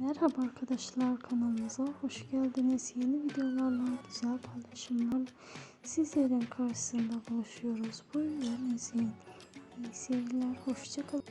Merhaba arkadaşlar kanalımıza hoş geldiniz. Yeni videolarla, güzel paylaşımlar sizlerin karşısında buluşuyoruz. Buyurun izleyin. İyi seyirler, hoşçakalın.